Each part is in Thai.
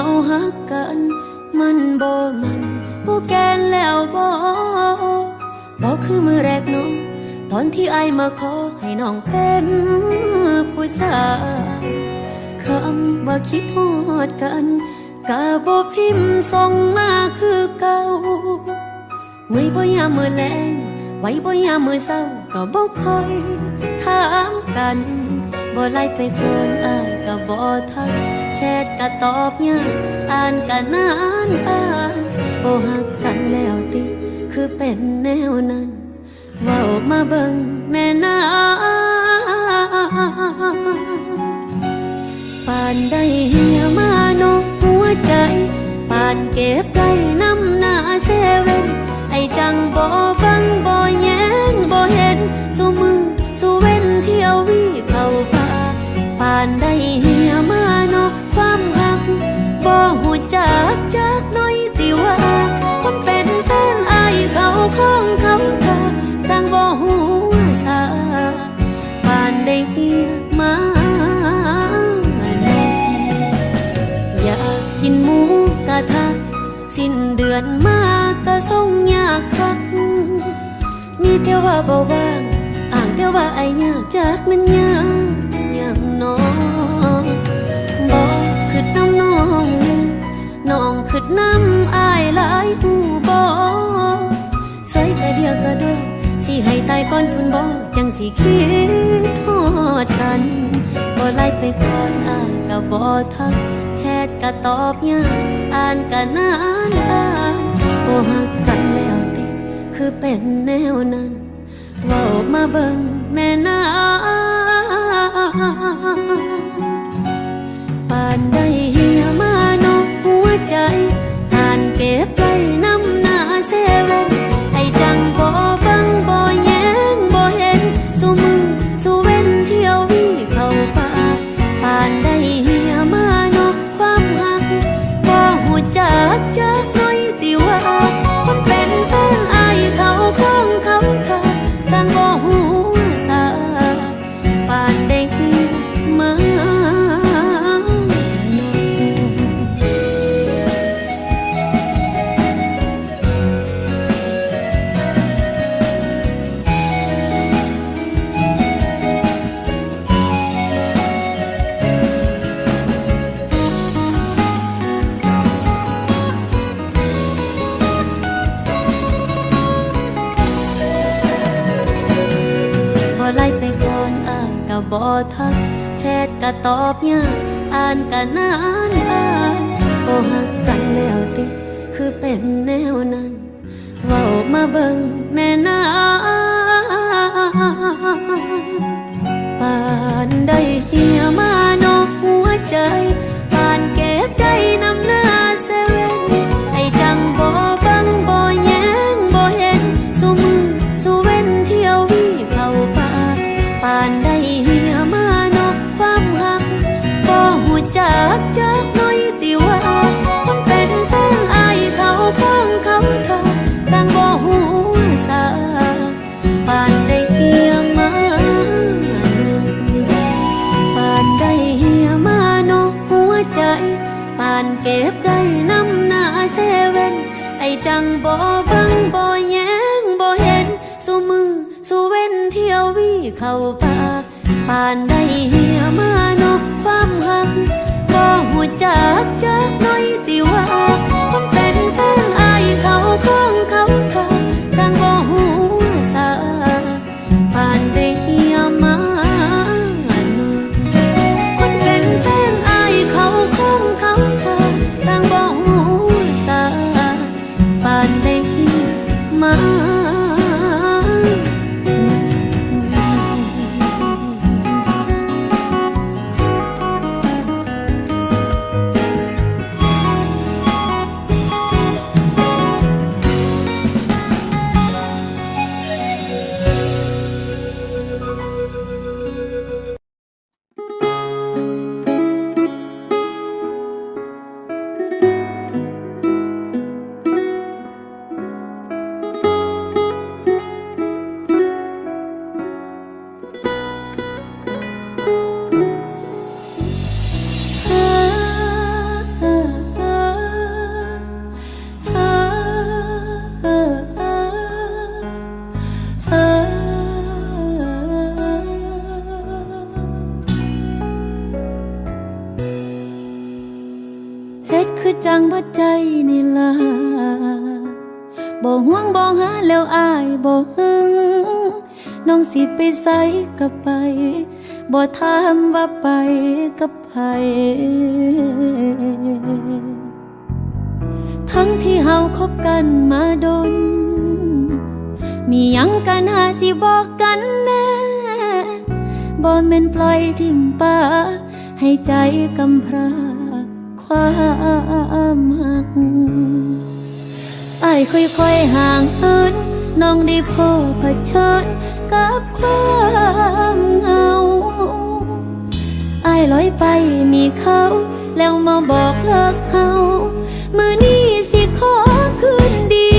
าฮักกัน มันบ่มันบ่แกนแล้วบ่บ่คือมือแรกน้องตอนที่ไอมาขอให้น้องเป็นผู้สาวคำว่าคิดฮอดกันกะบ่พิมพ์ส่งมาคือเก่าไว้บ่ยามมือแลงไว้บ่ยามมือเศร้าก็บ่คอยถามกัน บ่ไล่ไปเกินอ้ายก็บ่ทักแชทก็ตอบยากอ่านก็นานอ่านบ่ฮักกันแล้วติคือเป็นแนวนั้นเว้ามาเบิ่งแน่นาปานได้เหียมานกหัวใจปานเก็บได้น้ำหน้าเซเว่นไอจังบ่บังบ่แยงบ่เห็นสู้มือสู้เว้นเที่ยว ดือนมาก็ส่งยากคัก มีเที่ยวว่าบ่ว่างอ่างเที่ยวว่าไอ้ยากจากมันยากอย่างน้องบ่คือน้ำน้องนี่น้องคือน้ำอายหลายหูบ่ใส่แต่เดียวก็ได้สิให้ตายก่อนพุ่นบ่จังสิคิดทอดกันบ่ไล่ไปก่อนอ่านก็บ่ทัก แชทก็ตอบยากอ่านก็นานอ่านโอหักกันแล้วติ คือเป็นแนวนั้นเว้ามาเบิ่งแน่นาปานได้เหียมานกหัวใจ ตอบยากอ่านกันนานอ่านโอหักกันแล้วติ คือเป็นแนวนั้นเว้ามาเบิ่งแน่นาปานได้เหียมานกหัวใจ หู สิไปใส่กับไป บ่ถามว่าไปกับไผทั้งที่เฮาคบกันมาดน มียังกันหาสิบอกกันแน่บ่แม่นปล่อยทิมป่าให้ใจกำพร้าความหักอายค่อยๆห่างเหิ น้องได้พบเผชิญกับความเหงาไอ้ลอยไปมีเขา แล้วมาบอกเลิกเฮามือนี้สิขอคืนดี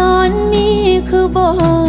ตอนนี้คือบอก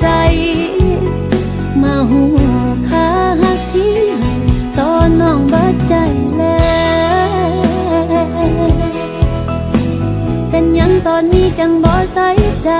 ใจ มาหัวคาหักที่ตอนน้องบาดใจแล้ว เป็นยังตอนนี้จังบ่ใส่ใจ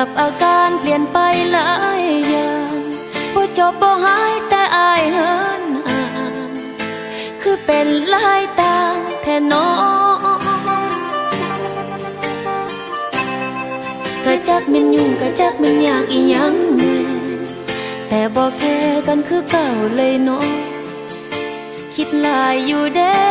กับอาการเปลี่ยนไปหลายอย่างบ่จบบ่หายแต่อายเหินห่างคือเป็นหลายต่างแท่น้องก็จักมันยุ่งก็จักมันอยากอีหยังแน่แต่บ่แค่กันคือเก่าเลยเนาะคิดหลายอยู่เด้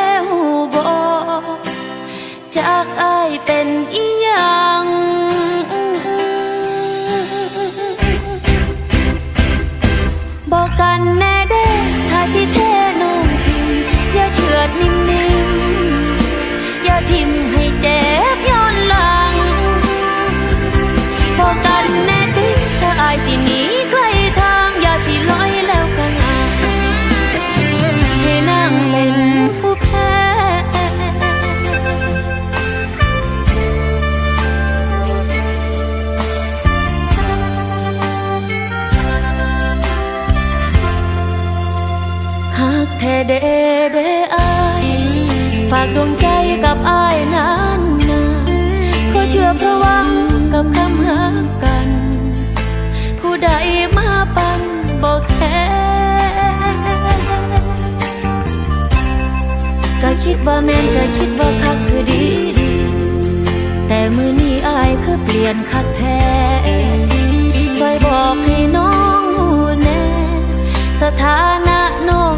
ว่าแม่นก็คิดว่าคักคือดีดี แต่มือนี้อายคือเปลี่ยนคักแท้ซอยบอกให้น้องหูแน่ สถานะน้อง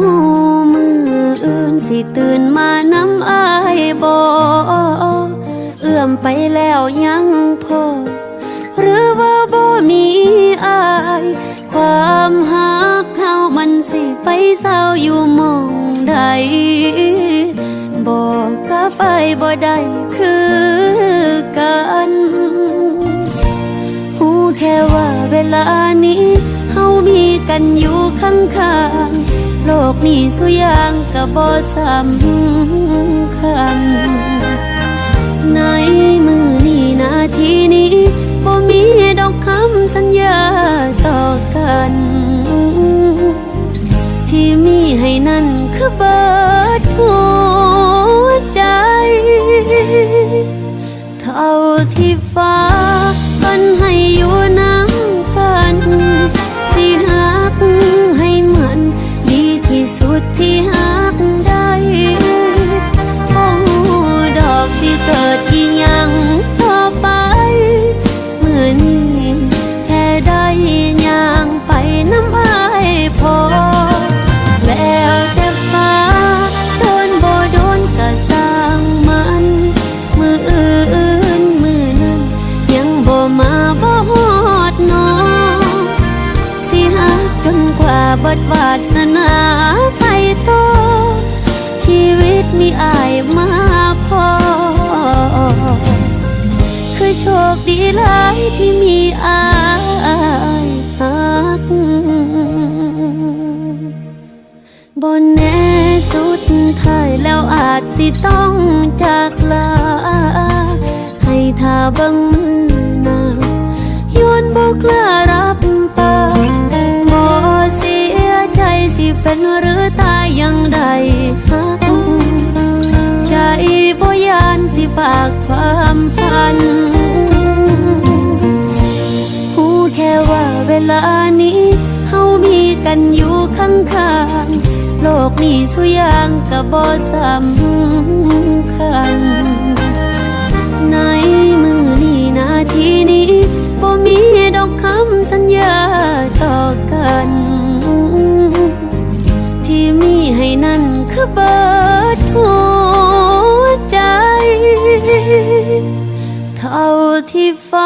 มืออื่นสิตื่นมาน้ำอายบ่เอื้อมไปแล้วยังพอ หรือว่าบ่มีอาย ความหักเขามันสิไปเศร้าอยู่มองใดบอกกับไปบ่ได้คือกันหูแค่ว่าเวลานี้เฮามีกันอยู่ข้างๆ โลกนี้สุยางก็บ่สำคัญ ในมือนี้นาทีนี้บ่มีดอกคำสัญญาต่อกัน ที่มีให้นั่นคือเบิดหัวใจ เท่าที่ หลายที่มีอายหักบนแน่สุดท้ายแล้วอาจสิต้องจากลา ให้ท่าบังมือนาย้อนบอกลารับปากบ่เสียใจสิเป็นหรือตายยังได้หักใจบ่ยานสิฝากความฝัน กันอยู่ข้างๆโลกนี้สุยางก็บ่สำคัญในในมือนี้นาทีนี้บ่มีดอกคำสัญญาต่อกัน ที่มีให้นั่นคือเบิดหัวใจ เท่าที่ฟ้า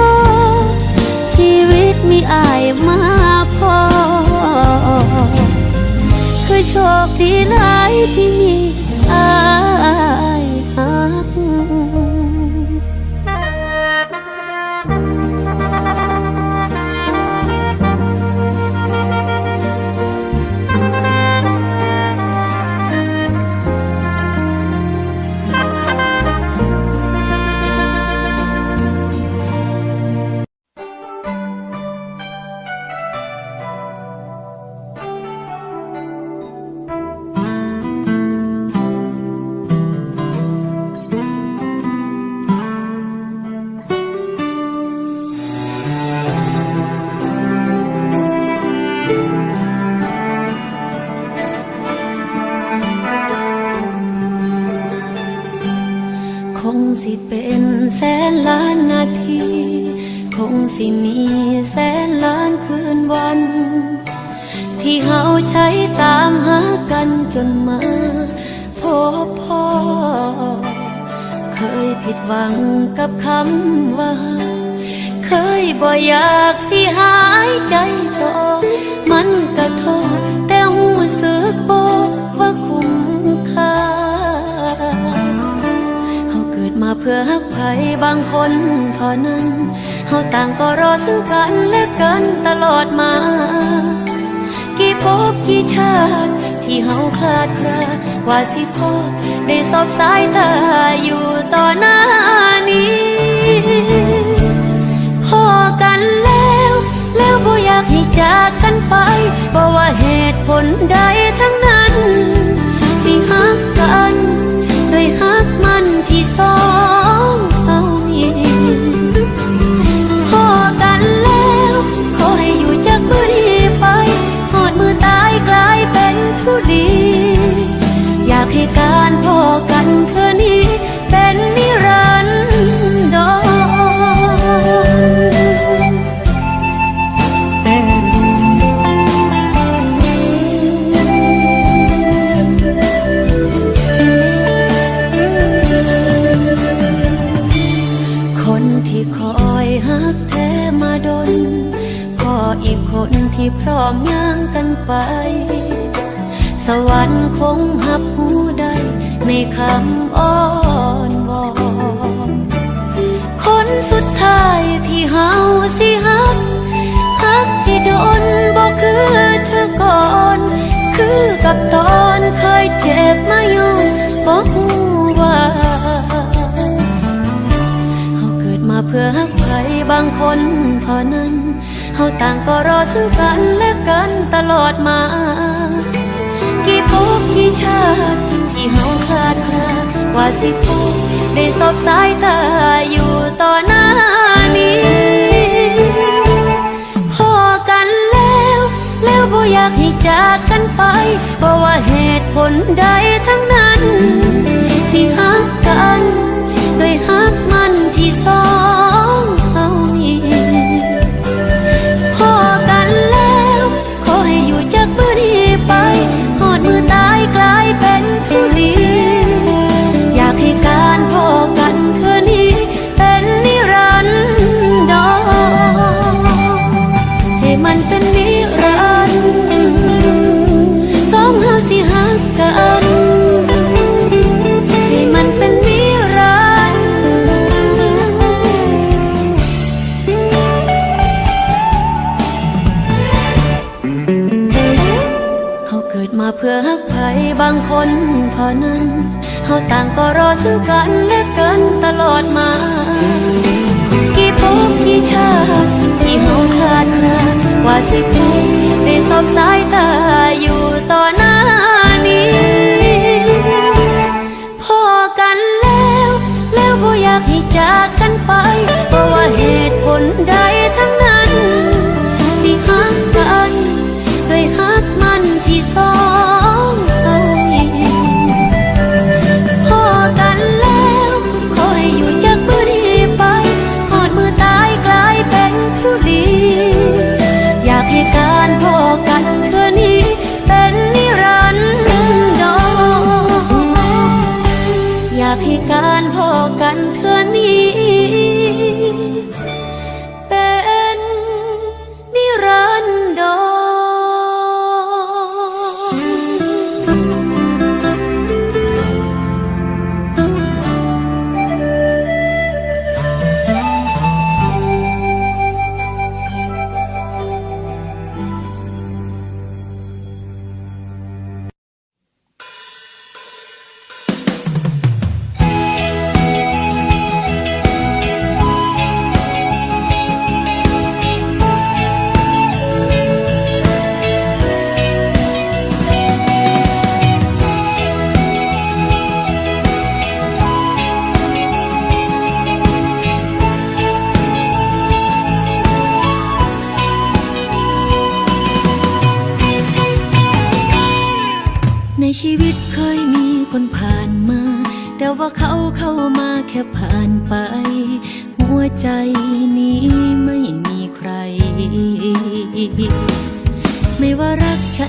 ต่อชีวิตมีอายมาพอคือโชคดีหล นานาที คงสิมีแสนล้านคืนวัน ที่เฮาใช้ตามหากันจนมาพบพ่อ เคยผิดหวังกับคำว่า เคยบ่อยากสิหายใจต่อมันก็ พื่อฮักใครบางคนเท่านั้นเฮาต่างก็รอซึ่งกันและกันตลอดมา กี่ภพกี่ชาติที่เฮาคลาดคลาว่าสิพอได้สอบสายตาอยู่ต่อหน้านี้พอกันแล้ว แล้วบ่อยากให้จากกันไปเพราะว่าเหตุผลใดำอ้อนวอนคนสุดท้ายที่เฮาสิฮักฮักที่โดนบอกคือเธอก่อน คือกับตอนเคยเจ็บมาอย้อนบอกหูว่าเฮาเกิดมาเพื่อฮักใครบางคนเท่านั้นเฮาต่างก็รอซึ่งกันและกันตลอดมากี่ภพกี่ชาติที่เฮาคลาด ว่าสิพบได้สอบสายตาอยู่ต่อหน้านี้พอกันแล้ว แล้วบ่อยากให้จากกันไปเพราะว่าเหตุผลใดทั้งนั้นที่ฮักกัน ด้วยฮักมันที่ซ้อน ซึ่งกันและกันตลอดมา กี่พบกี่ชาติที่เฮาคลาดนลาวาสิพบได้สอบสาย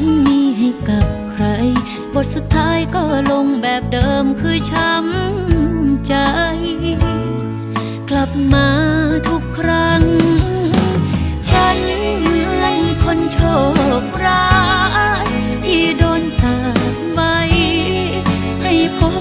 นมีให้กับใคร บทสุดท้ายก็ลงแบบเดิมคือช้ำใจ กลับมาทุกครั้ง ฉันเหมือนคนโชคร้าย ที่โดนสาบใบให้พบ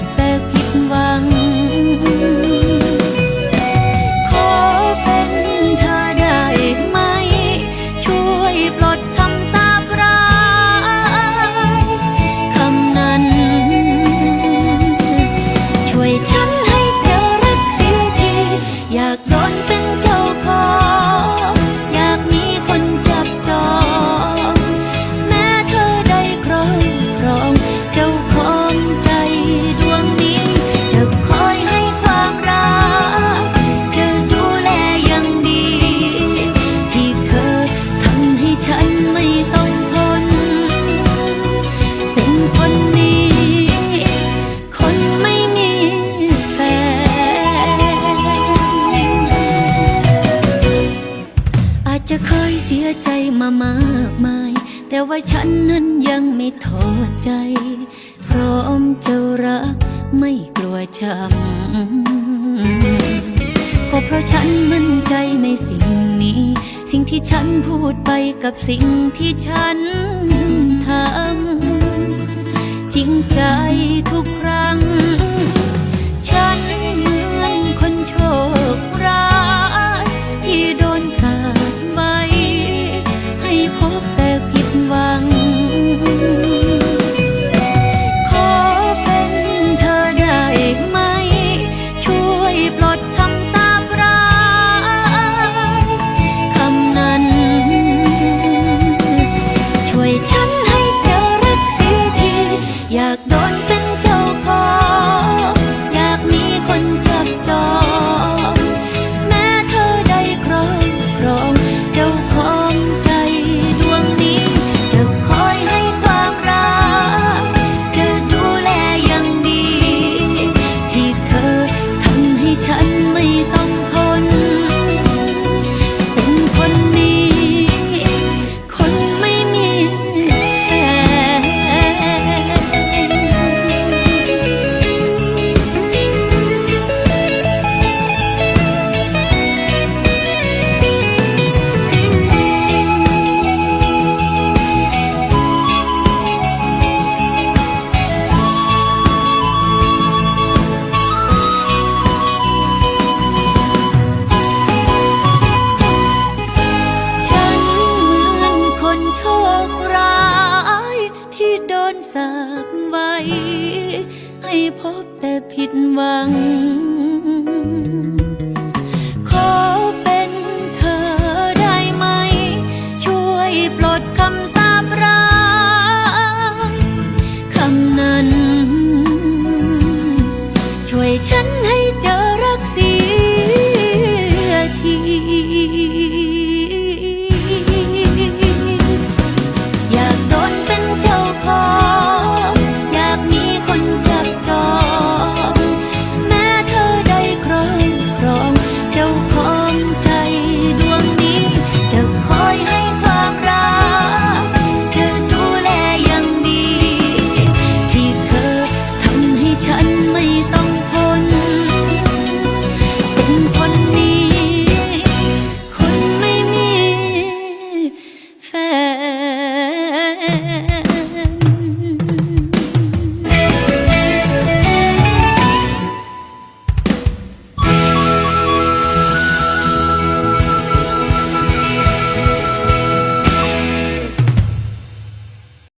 พบ